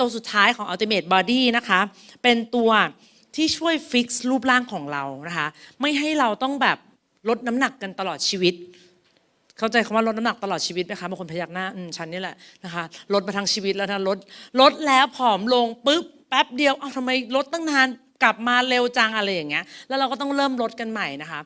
ตัวสุดท้ายของ Ultimate Body นะคะ เป็นตัวที่ช่วยฟิกซ์รูปร่างของเรานะคะ ไม่ให้เราต้องแบบลดน้ำหนักกันตลอดชีวิต เข้าใจคำว่าลดน้ำหนักตลอดชีวิตไหมคะบางคนพยักหน้าอืมฉันนี่แหละนะคะลดมาทั้งชีวิตแล้วนะลดลดแล้วผอมลงปุ๊บแป๊บเดียวเอ้าทำไมลดตั้งนานกลับมาเร็วจังอะไรอย่างเงี้ยแล้วเราก็ต้องเริ่มลดกันใหม่นะคะ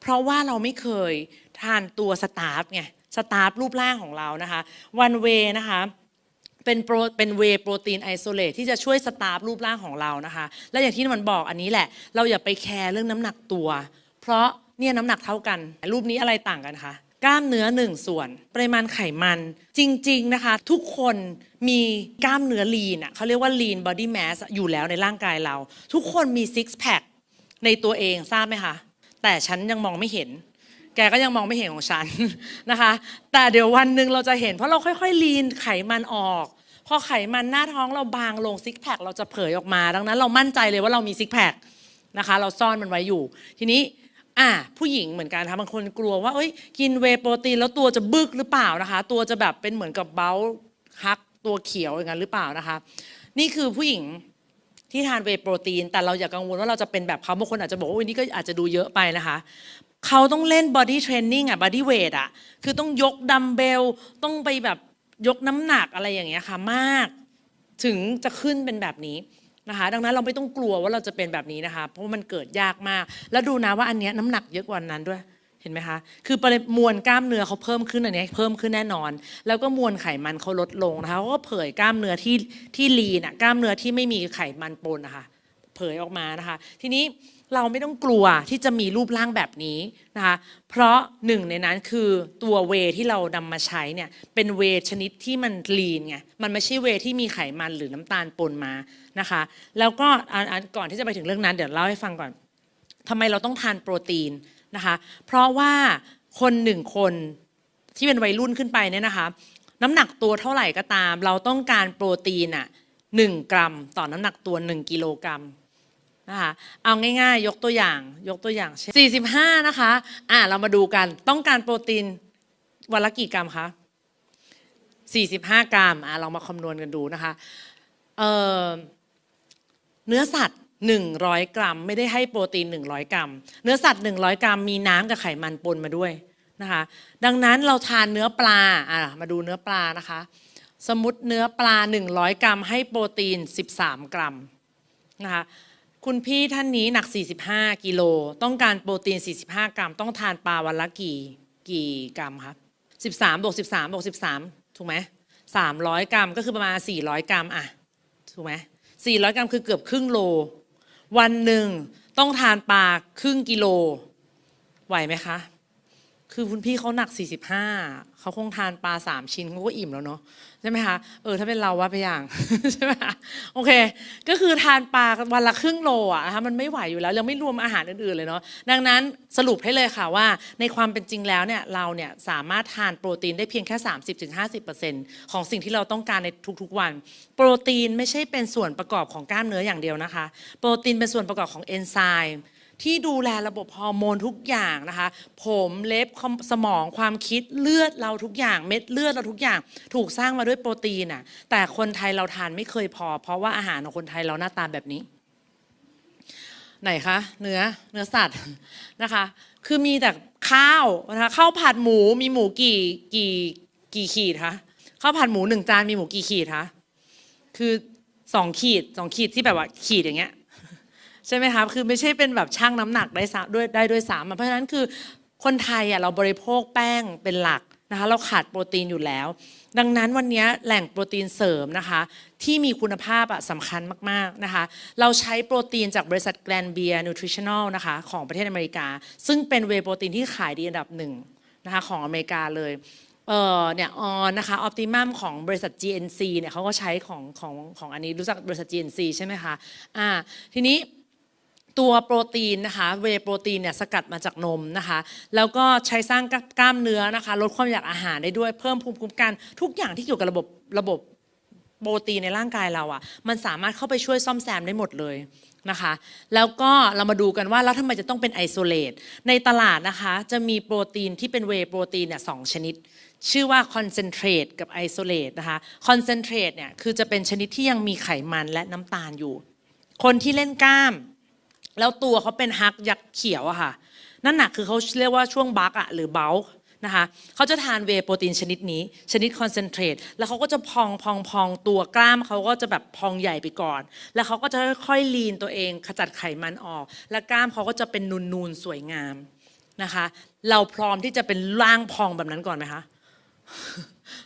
เพราะว่าเราไม่เคยทานตัวสตาร์ฟไงสตาร์ฟรูปร่างของเรานะคะวันเวนะคะ เป็นโปรเป็นเวโปรตีนไอโซเลตที่จะช่วยสตาร์ฟรูปร่างของเรานะคะ และอย่างที่มันบอกอันนี้แหละ เราอย่าไปแคร์เรื่องน้ำหนักตัว เพราะเนี่ยน้ำหนักเท่ากัน รูปนี้อะไรต่างกันคะกล้ามเนื้อหนึ่งส่วน ปริมาณไขมัน จริง ๆ นะคะ ทุกคนมีกล้ามเนื้อลีนอะเขาเรียกว่า lean body mass อยู่แล้วในร่างกายเรา ทุกคนมี six pack ในตัวเองทราบไหมคะ แต่ฉันยังมองไม่เห็น แกก็ยังมองไม่เห็นของฉันนะคะ แต่เดี๋ยววันหนึ่งเราจะเห็น เพราะเราค่อยๆลีนไขมันออก พอไขมันหน้าท้องเราบางลงซิกแพคเราจะเผยออกมา ดังนั้นเรามั่นใจเลยว่าเรามีซิกแพคนะคะเราซ่อนมันไว้อยู่ ทีนี้อะผู้หญิงเหมือนกันนะคะบางคนกลัวว่าเอ้ยกินเวโปรตีนแล้วตัวจะบึกหรือเปล่านะคะ ตัวจะแบบเป็นเหมือนกับเบลฮักตัวเขียวอย่างนั้นหรือเปล่านะคะ นี่คือผู้หญิงที่ทานเวโปรตีน แต่เราอย่ากังวลว่าเราจะเป็นแบบเขาบางคนอาจจะบอกว่าอุ๊ยนี่ก็อาจจะดูเยอะไปนะคะ เขาต้องเล่นบอดี้เทรนนิ่งอะบอดี้เวทอะ คือต้องยกดัมเบล ต้องไปแบบยกน้ำหนักอะไรอย่างเงี้ยค่ะมาก ถึงจะขึ้นเป็นแบบนี้นะคะ ดังนั้นเราไม่ต้องกลัวว่าเราจะเป็นแบบนี้นะคะ เพราะมันเกิดยากมาก แล้วดูนะว่าอันเนี้ยน้ำหนักเยอะกว่านั้นด้วยเห็นไหมคะ คือปริมวลกล้ามเนื้อเขาเพิ่มขึ้นอันเนี้ยเพิ่มขึ้นแน่นอน แล้วก็มวลไขมันเขาลดลงนะคะเขาก็เผยกล้ามเนื้อที่ที่ลีน่ะกล้ามเนื้อที่ไม่มีไขมันปนนะคะ เผยออกมานะคะ ทีนี้เราไม่ต้องกลัวที่จะมีรูปร่างแบบนี้นะคะ เพราะหนึ่งในนั้นคือตัวเวที่เรานำมาใช้เนี่ยเป็นเวชนิดที่มันลีนไง มันไม่ใช่เวที่มีไขมันหรือน้ำตาลปนมานะคะ แล้วก็อันอันก่อนที่จะไปถึงเรื่องนั้นเดี๋ยวเล่าให้ฟังก่อนทำไมเราต้องทานโปรตีนนะคะ เพราะว่าคนหนึ่งคนที่เป็นวัยรุ่นขึ้นไปเนี่ยนะคะ น้ำหนักตัวเท่าไหร่ก็ตาม เราต้องการโปรตีนอะหนึ่งกรัม ต่อน้ำหนักตัวหนึ่งกิโลกรัม นะคะเอาง่ายๆ ยกตัวอย่างยกตัวอย่างเช่น45 นะคะ อะเรามาดูกันต้องการโปรตีนวันละกี่กรัมคะ45 กรัมอะเรามาคำนวณกันดูนะคะเอ่อเนื้อสัตว์ 100 กรัม ไม่ได้ให้โปรตีน 100 กรัม เนื้อสัตว์ 100 กรัม มีน้ำกับไขมันปนมาด้วยนะคะดังนั้นเราทานเนื้อปลาอะมาดูเนื้อปลานะคะ สมมติเนื้อปลา 100 กรัม ให้โปรตีน 13 กรัมนะคะ คุณพี่ท่านนี้หนัก 45 กิโล ต้องการโปรตีน 45 กรัม ต้องทานปลาวันละกี่กี่กรัมคะ13บวก13บวก13 ถูกไหม300 กรัมก็คือประมาณ 400 กรัมอะถูกไหม400 กรัมคือเกือบครึ่งโล วันหนึ่งต้องทานปลาครึ่งกิโล ไหวไหมคะ คือคุณพี่เขาหนัก 45 เขาคงทานปลา 3 ชิ้นเขาก็อิ่มแล้วเนาะใช่ไหมคะเออถ้าเป็นเราว่าไปอย่างใช่ไหมคะโอเค ก็คือทานปลาวันละครึ่งโลอะนะคะมันไม่ไหวอยู่แล้วยังไม่รวมอาหารอื่นๆเลยเนาะดังนั้นสรุปให้เลยค่ะว่า ในความเป็นจริงแล้วเนี่ยเราเนี่ยสามารถทานโปรตีนได้เพียงแค่ 30-50%ของสิ่งที่เราต้องการในทุกๆวัน โปรตีนไม่ใช่เป็นส่วนประกอบของกล้ามเนื้ออย่างเดียวนะคะ โปรตีนเป็นส่วนประกอบของเอนไซม์ ที่ดูแลระบบฮอร์โมนทุกอย่างนะคะ ผมเล็บสมองความคิดเลือดเราทุกอย่างเม็ดเลือดเราทุกอย่าง ถูกสร้างมาด้วยโปรตีนอะแต่คนไทยเราทานไม่เคยพอ เพราะว่าอาหารของคนไทยเราหน้าตาแบบนี้ ไหนคะเนื้อเนื้อสัตว์นะคะ คือมีแต่ข้าวนะคะข้าวผัดหมูมีหมูกี่กี่กี่ขีดคะข้าวผัดหมูหนึ่งจานมีหมูกี่ขีดคะคือสองขีดสองขีดที่แบบว่าขีดอย่างเงี้ย ใช่ไหมคะคือไม่ใช่เป็นแบบชั่งน้ำหนักได้สด้วยได้ด้วยสามอะเพราะฉะนั้นคือคนไทยอะเราบริโภคแป้งเป็นหลักนะคะเราขาดโปรตีนอยู่แล้ว ดังนั้นวันนี้แหล่งโปรตีนเสริมนะคะที่มีคุณภาพอะสำคัญมากๆนะคะเราใช้โปรตีนจากบริษัทแกรนเบียร์นิวทริชั่นอลนะคะของประเทศอเมริกา ซึ่งเป็นเวโปรตีนที่ขายดีอันดับหนึ่งนะคะของอเมริกาเลยเออเนี่ยออนนะคะออ t ติมัมของบริษัท GNC เนี่ยเขาก็ใช้ของของของอันนี้รู้จักบริษัท GNC ใช่ไหมคะอ่าทีนี้ ตัวโปรตีนนะคะเวโปรตีนเนี่ยสกัดมาจากนมนะคะ แล้วก็ใช้สร้างกล้ามเนื้อนะคะ ลดความอยากอาหารได้ด้วยเพิ่มภูมิคุ้มกัน ทุกอย่างที่เกี่ยวกับระบบระบบโปรตีนในร่างกายเราอะ มันสามารถเข้าไปช่วยซ่อมแซมได้หมดเลยนะคะ แล้วก็เรามาดูกันว่าแล้วทำไมจะต้องเป็นไอโซเลตในตลาดนะคะจะมีโปรตีนที่เป็นเวโปรตีนเนี่ยสองชนิด ชื่อว่าคอนเซนเทรตกับไอโซเลตนะคะคอนเซนเทรตเนี่ยคือจะเป็นชนิดที่ยังมีไขมันและน้ำตาลอยู่ คนที่เล่นกล้าม แล้วตัวเขาเป็นฮักยักษ์เขียวอะค่ะ นั่นน่ะคือเขาเรียกว่าช่วงบักอะหรือเบลนะคะเขาจะทานเวโปรตีนชนิดนี้ ชนิดคอนเซนเทรตแล้วเขาก็จะพองพองพองตัวกล้ามเขาก็จะแบบพองใหญ่ไปก่อน แล้วเขาก็จะค่อยๆลีนตัวเองขจัดไขมันออก และกล้ามเขาก็จะเป็นนูนๆสวยงามนะคะ เราพร้อมที่จะเป็นร่างพองแบบนั้นก่อนไหมคะ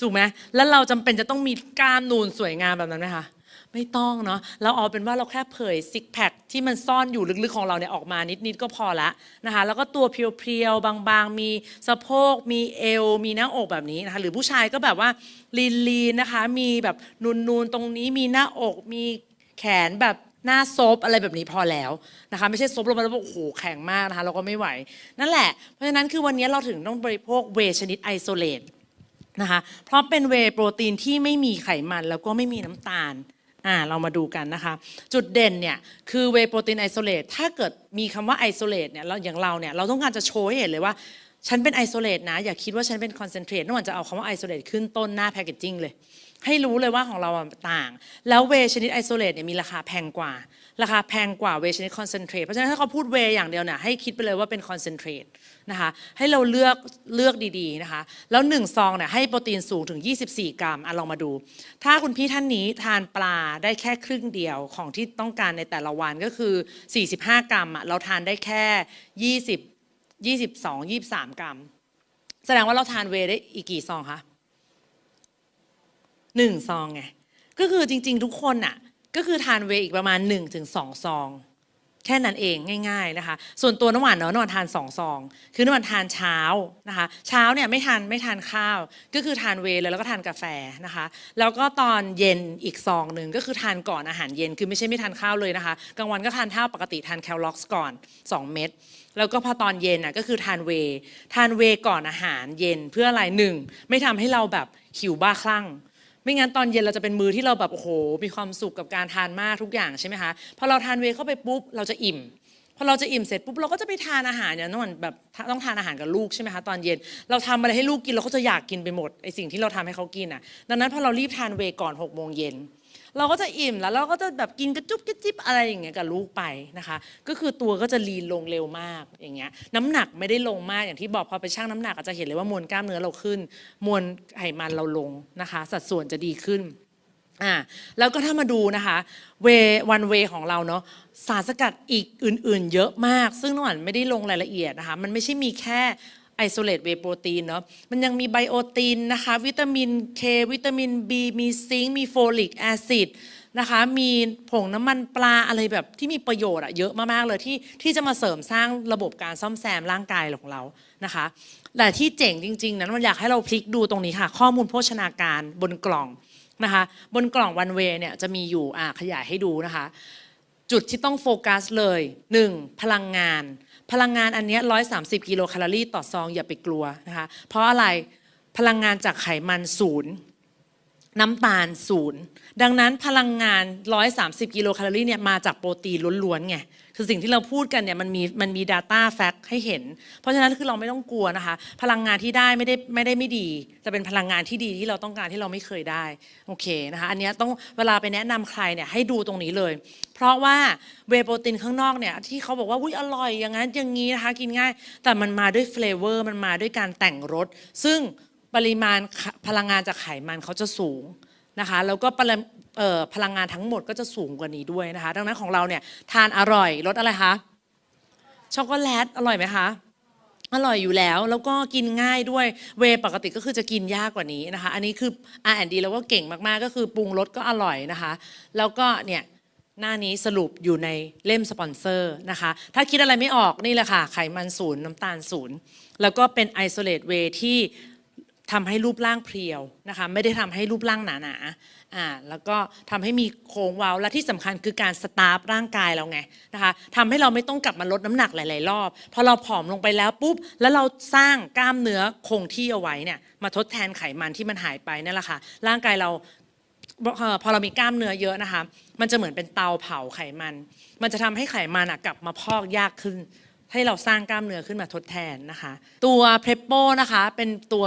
ถูกไหมแล้วเราจำเป็นจะต้องมีกล้ามนูนสวยงามแบบนั้นไหมคะ ไม่ต้องเนาะเราเอาเป็นว่าเราแค่เผยซิกแพคที่มันซ่อนอยู่ลึกๆของเราเนี่ยออกมานิดๆก็พอละนะคะแล้วก็ตัวเพียวๆบางๆ มีสะโพก มีเอว มีหน้าอกแบบนี้นะคะหรือผู้ชายก็แบบว่าลีนๆนะคะ มีแบบนูนๆตรงนี้มีหน้าอกมีแขนแบบหน้าซบอะไรแบบนี้พอแล้วนะคะ ไม่ใช่ซบลงมาแล้วบอกโอ้โหแข็งมากนะคะ เราก็ไม่ไหว นั่นแหละ เพราะฉะนั้นคือวันนี้เราถึงต้องบริโภคเวชนิดไอโซเลตนะคะเพราะเป็นเวโปรตีนที่ไม่มีไขมันแล้วก็ไม่มีน้ำตาล อ่าเรามาดูกันนะคะ จุดเด่นเนี่ยคือเวโปรตีนไอโซเลตถ้าเกิดมีคำว่าไอโซเลตเนี่ยเราอย่างเราเนี่ยเราต้องการจะโชว์ให้เห็นเลยว่า ฉันเป็นไอโซเลตนะ อย่าคิดว่าฉันเป็นคอนเซนเทรตนอกจากจะเอาคำว่าไอโซเลตขึ้นต้นหน้าแพคเกจจิ้งเลย ให้รู้เลยว่าของเราต่าง แล้วเวชนิดไอโซเลตเนี่ยมีราคาแพงกว่า ราคาแพงกว่าเวชนิดคอนเซนเทรตเพราะฉะนั้นถ้าเขาพูดเวอย่างเดียวเนี่ยให้คิดไปเลยว่าเป็นคอนเซนเทรตนะคะให้เราเลือกเลือกดีๆนะคะ แล้วหนึ่งซองเนี่ยให้โปรตีนสูงถึง 24 กรัมอะลองมาดู ถ้าคุณพี่ท่านนี้ทานปลาได้แค่ครึ่งเดียวของที่ต้องการในแต่ละวันก็คือ 45 กรัมอะเราทานได้แค่ 20 22 23 กรัม แสดงว่าเราทานเวได้อีกกี่ซองคะ หนึ่งซองไงก็คือจริง ๆ ทุกคนน่ะก็คือทานเวย์อีกประมาณ1นถึงสซอง แค่นั้นเองง่าย ๆนะคะ ส่วนตัวน้ำหวานเนาะน้ำหวานทานสองซอง คือน้ำหวานทานเช้านะคะ เช้าเนี่ยไม่ทานไม่ทานข้าว ก็คือทานเวย์เลยแล้วก็ทานกาแฟนะคะ แล้วก็ตอนเย็นอีกซองหนึ่งก็คือทานก่อนอาหารเย็นคือไม่ใช่ไม่ทานข้าวเลยนะคะกลางวันก็ทานข้าวปกติทานแคลล็อกก่อน 2 เม็ดแล้วก็พอตอนเย็นน่ะก็คือทานเวย์ทานเวย์ก่อนอาหารเย็นเพื่ออะไรหนึ่งไม่ทำให้เราแบบหิวบ้าคลั่ง ไม่งั้นตอนเย็นเราจะเป็นมือที่เราแบบโอ้โห มีความสุขกับการทานมากทุกอย่างใช่ไหมคะพอเราทานเวย์เข้าไปปุ๊บเราจะอิ่มพอเราจะอิ่มเสร็จปุ๊บเราก็จะไปทานอาหารเนี่ยต้องเหมือนแบบต้องทานอาหารกับลูกใช่ไหมคะตอนเย็นเราทำอะไรให้ลูกกินเราก็จะอยากกินไปหมดไอสิ่งที่เราทำให้เขากินอะดังนั้นพอเรารีบทานเวย์ก่อน6กโมงเย็น เราก็จะอิ่มแล้วเราก็จะแบบกินกระจุบกระจิบอะไรอย่างเงี้ยกับลูกไปนะคะ ก็คือตัวก็จะลีนลงเร็วมากอย่างเงี้ยน้ำหนักไม่ได้ลงมากอย่างที่บอกพอไปชั่งน้ำหนักอาจจะเห็นเลยว่ามวลกล้ามเนื้อเราขึ้น มวลไขมันเราลงนะคะ สัดส่วนจะดีขึ้นอ่าแล้วก็ถ้ามาดูนะคะเววันเวของเราเนาะสารสกัดอีกอื่น ๆ เยอะมาก ซึ่งน้องอันไม่ได้ลงรายละเอียดนะคะ มันไม่ใช่มีแค่ ไอโซเลตเวโปรตีนเนาะมันยังมีไบโอตินนะคะ วิตามินเควิตามิน B มีซิงค์มีโฟลิกแอซิดนะคะ มีผงน้ำมันปลาอะไรแบบที่มีประโยชน์อะเยอะมาก ๆ เลยที่ที่จะมาเสริมสร้างระบบการซ่อมแซมร่างกายของเรานะคะแต่ที่เจ๋งจริง ๆ นั้นมันอยากให้เราพลิกดูตรงนี้ค่ะ ข้อมูลโภชนาการบนกล่องนะคะ บนกล่องวันเวเนี่ยจะมีอยู่อ่าขยายให้ดูนะคะ จุดที่ต้องโฟกัสเลย 1. พลังงาน พลังงานอันนี้ย130 กิโลแคลอรี่ต่อซองอย่าไปกลัวนะคะเพราะอะไรพลังงานจากไขมันศูนย์น้ำตาลศูนย์ดังนั้นพลังงาน 130 กิโลแคลอรี่เนี่ยมาจากโปรตีนล้วนๆไง คือสิ่งที่เราพูดกันเนี่ยมันมีมันมี Data Fact ให้เห็น เพราะฉะนั้นคือเราไม่ต้องกลัวนะคะ พลังงานที่ได้ไม่ได้ไม่ได้ไม่ดีจะเป็นพลังงานที่ดีที่เราต้องการที่เราไม่เคยได้โอเคนะคะอันนี้ต้องเวลาไปแนะนำใครเนี่ยให้ดูตรงนี้เลย เพราะว่าเวโปรตีนข้างนอกเนี่ยที่เขาบอกว่าอุ้ยอร่อยอย่างนั้นอย่างนี้นะคะกินง่าย แต่มันมาด้วยเฟลเวอร์มันมาด้วยการแต่งรสซึ่งปริมาณพลังงานจากไขมันเขาจะสูง นะคะแล้วก็พลังงานทั้งหมดก็จะสูงกว่านี้ด้วยนะคะ ดังนั้นของเราเนี่ยทานอร่อยรสอะไรคะช็อกโกแลตอร่อยไหมคะอร่อยอยู่แล้วแล้วก็กินง่ายด้วยเวปกติก็คือจะกินยากกว่านี้นะคะ อันนี้คือ R&D แล้วก็เก่งมากๆ ก็คือปรุงรสก็อร่อยนะคะ แล้วก็เนี่ยหน้านี้สรุปอยู่ในเล่มสปอนเซอร์นะคะ ถ้าคิดอะไรไม่ออกนี่แหละค่ะ ไขมันศูนย์น้ำตาลศูนย์แล้วก็เป็นไอโซเลตเวที่ ทำให้รูปร่างเพรียวนะคะไม่ได้ทำให้รูปร่างหนาๆอ่าแล้วก็ทำให้มีโค้งเว้าและที่สำคัญคือการสตาร์ฟร่างกายเราไงนะคะทำให้เราไม่ต้องกลับมาลดน้ำหนักหลาย ๆ รอบ พอเราผอมลงไปแล้วปุ๊บ แล้วเราสร้างกล้ามเนื้อคงที่เอาไว้เนี่ยมาทดแทนไขมันที่มันหายไปนั่นแหละค่ะร่างกายเราพอเรามีกล้ามเนื้อเยอะนะคะ มันจะเหมือนเป็นเตาเผาไขมัน มันจะทำให้ไขมันกลับมาพอกยากขึ้น ให้เราสร้างกล้ามเนื้อขึ้นมาทดแทนนะคะ ตัวเพร p โปนะคะเป็นตัว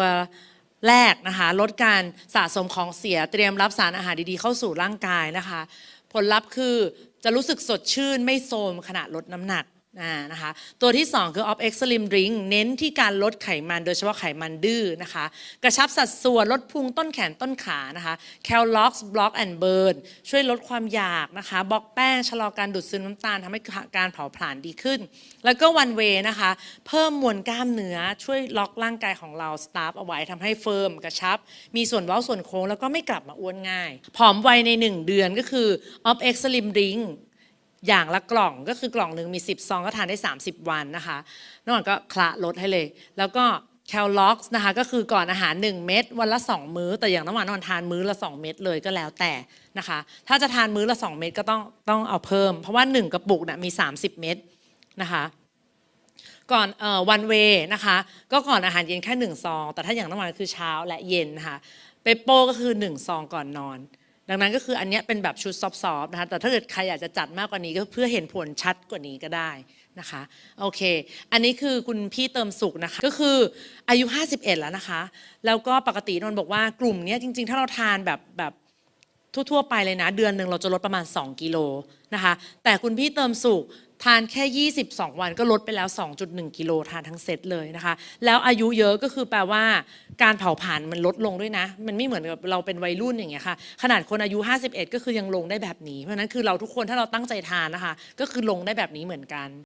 แรกนะคะ ลดการสะสมของเสียเตรียมรับสารอาหารดีๆ เข้าสู่ร่างกายนะคะ ผลลัพธ์คือจะรู้สึกสดชื่นไม่โทรมขณะลดน้ำหนัก นะคะตัวที่ 2 คือ Op X Slim Drink เน้นที่การลดไขมันโดยเฉพาะไขมันดื้อนะคะ กระชับสัดส่วนลดพุงต้นแขนต้นขานะคะ Cal Lox Block and Burn ช่วยลดความอยากนะคะบล็อกแป้งชะลอการดูดซึมน้ำตาลทำให้การเผาผลาญดีขึ้น แล้วก็ One Way นะคะ เพิ่มมวลกล้ามเนื้อช่วยล็อกร่างกายของเราสตาร์ฟเอาไว้ทำให้เฟิร์มกระชับ มีส่วนเว้าส่วนโค้งแล้วก็ไม่กลับมาอ้วนง่าย ผอมไวใน 1 เดือนก็คือ Op X Slim Drink อย่างละกล่องก็คือกล่องหนึ่งมี 10 ซองก็ทานได้ 30 วันนะคะน้องหวานก็คละลดให้เลย แล้วก็แคลล็อกนะคะก็คือก่อนอาหาร 1 เม็ดวันละ 2 มื้อ แต่อย่างน้ำหวานนอนทานมื้อละ 2 เม็ดเลยก็แล้วแต่นะคะ ถ้าจะทานมื้อละ 2 เม็ดก็ต้องต้องเอาเพิ่ม เพราะว่า 1 กระปุกน่ะมี 30 เม็ดนะคะก่อนเอ่อวันเวนะคะ ก็ก่อนอาหารเย็นแค่หนึ่งซองแต่ถ้าอย่างน้ำหวานคือเช้าและเย็นนะคะเปปโป้ก็คือหนึ่งซองก่อนนอน ดังนั้นก็คืออันนี้เป็นแบบชุดซอฟต์ๆนะคะแต่ถ้าเกิดใครอยากจะจัดมากกว่านี้ก็เพื่อเห็นผลชัดกว่านี้ก็ได้นะคะโอเค อันนี้คือคุณพี่เติมสุขนะคะ ก็คืออายุ 51 แล้วนะคะ แล้วก็ปกตินนบอกว่ากลุ่มเนี้ยจริง ๆ ถ้าเราทานแบบแบบทั่วๆไปเลยนะ เดือนหนึ่งเราจะลดประมาณ 2 กิโลนะคะ แต่คุณพี่เติมสุข ทานแค่ 22 วันก็ลดไปแล้ว 2.1 กิโลทานทั้งเซตเลยนะคะ แล้วอายุเยอะก็คือแปลว่าการเผาผลาญมันลดลงด้วยนะ มันไม่เหมือนกับเราเป็นวัยรุ่นอย่างเงี้ยค่ะ ขนาดคนอายุ 51 ก็คือยังลงได้แบบนี้ เพราะฉะนั้นคือเราทุกคนถ้าเราตั้งใจทานนะคะ ก็คือลงได้แบบนี้เหมือนกัน